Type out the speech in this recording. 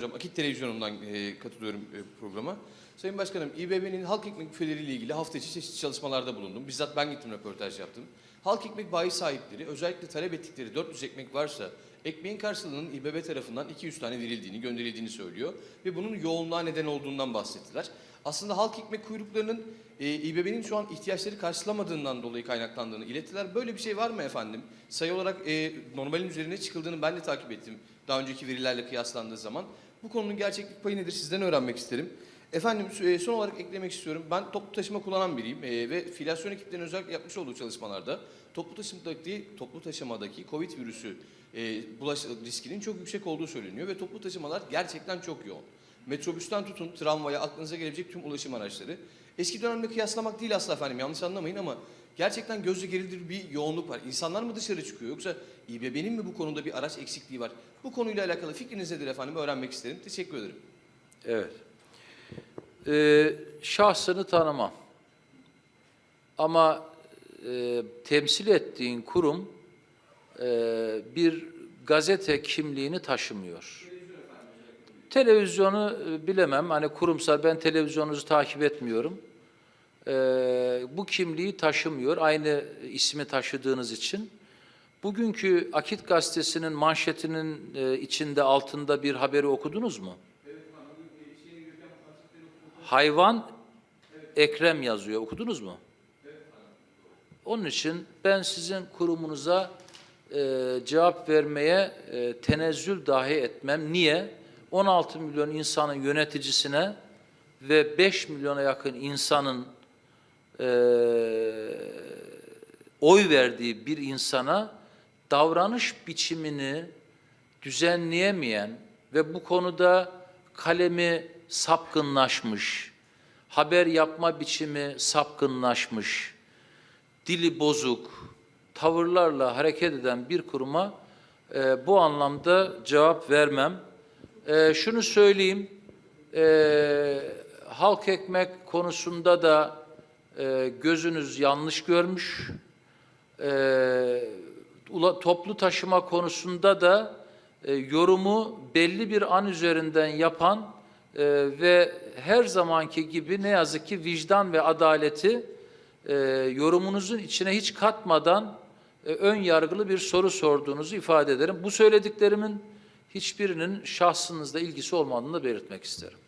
Hocam Akit Televizyonu'ndan e, katılıyorum e, programa. Sayın Başkanım, İBB'nin halk ekmek büfeleriyle ilgili hafta içi çeşitli çalışmalarda bulundum. Bizzat ben gittim röportaj yaptım. Halk ekmek bayi sahipleri özellikle talep ettikleri 400 ekmek varsa ekmeğin karşılığının İBB tarafından 200 tane verildiğini, gönderildiğini söylüyor. Ve bunun yoğunluğa neden olduğundan bahsettiler. Aslında halk ekmek kuyruklarının e, İBB'nin şu an ihtiyaçları karşılamadığından dolayı kaynaklandığını ilettiler. Böyle bir şey var mı efendim? Sayı olarak e, normalin üzerine çıkıldığını ben de takip ettim. Daha önceki verilerle kıyaslandığı zaman. Bu konunun gerçeklik payı nedir sizden öğrenmek isterim. Efendim e, son olarak eklemek istiyorum. Ben toplu taşıma kullanan biriyim e, ve filyasyon ekiplerinin özellikle yapmış olduğu çalışmalarda toplu taşımadaki toplu taşımadaki Covid virüsü e, bulaş riskinin çok yüksek olduğu söyleniyor ve toplu taşımalar gerçekten çok yoğun. Metrobüsten tutun tramvaya aklınıza gelebilecek tüm ulaşım araçları. Eski dönemle kıyaslamak değil asla efendim yanlış anlamayın ama gerçekten gözle gerilir bir yoğunluk var. İnsanlar mı dışarı çıkıyor yoksa İBB'nin mi bu konuda bir araç eksikliği var? Bu konuyla alakalı fikriniz nedir efendim öğrenmek isterim. Teşekkür ederim. Evet. Ee, şahsını tanımam. Ama e, temsil ettiğin kurum e, bir gazete kimliğini taşımıyor. Televizyonu e, bilemem. Hani kurumsal ben televizyonunuzu takip etmiyorum. Ee, bu kimliği taşımıyor. Aynı ismi taşıdığınız için. Bugünkü Akit Gazetesi'nin manşetinin e, içinde altında bir haberi okudunuz mu? Hayvan Ekrem yazıyor. Okudunuz mu? Onun için ben sizin kurumunuza e, cevap vermeye e, tenezzül dahi etmem. Niye? 16 milyon insanın yöneticisine ve 5 milyona yakın insanın e, oy verdiği bir insana davranış biçimini düzenleyemeyen ve bu konuda kalemi sapkınlaşmış, haber yapma biçimi sapkınlaşmış, dili bozuk, tavırlarla hareket eden bir kuruma e, bu anlamda cevap vermem. E, şunu söyleyeyim, e, halk ekmek konusunda da e, gözünüz yanlış görmüş. E, toplu taşıma konusunda da e, yorumu belli bir an üzerinden yapan e, ve her zamanki gibi ne yazık ki vicdan ve adaleti e, yorumunuzun içine hiç katmadan e, ön yargılı bir soru sorduğunuzu ifade ederim. Bu söylediklerimin hiçbirinin şahsınızla ilgisi olmadığını da belirtmek isterim.